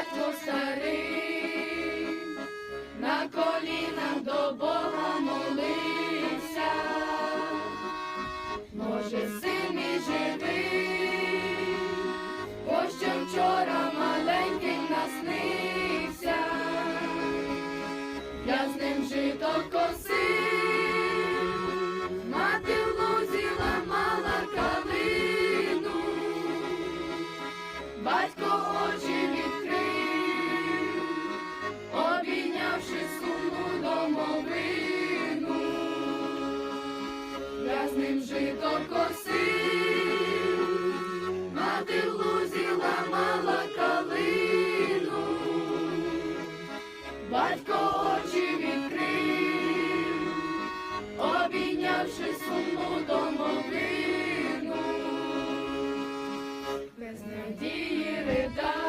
батько старий, на колінах до Бога молився, може, син мій живий, бо що вчора маленьким наснився, я з ним жито косив, мати в лузі ламала калину. Батько очі з ним жито косив, мати в лузі ламала калину, батько очі відкрив, обійнявши сумну домовину. Без надії ридав,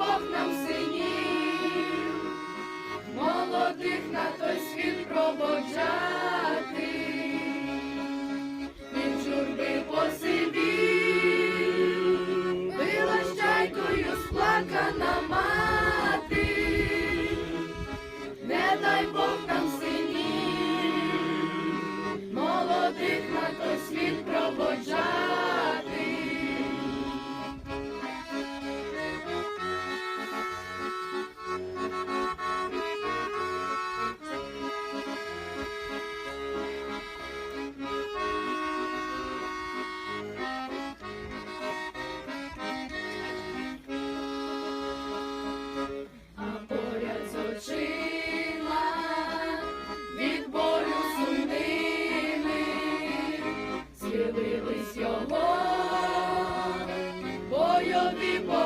Бог нам синів, молодих на той світ проводжати. people.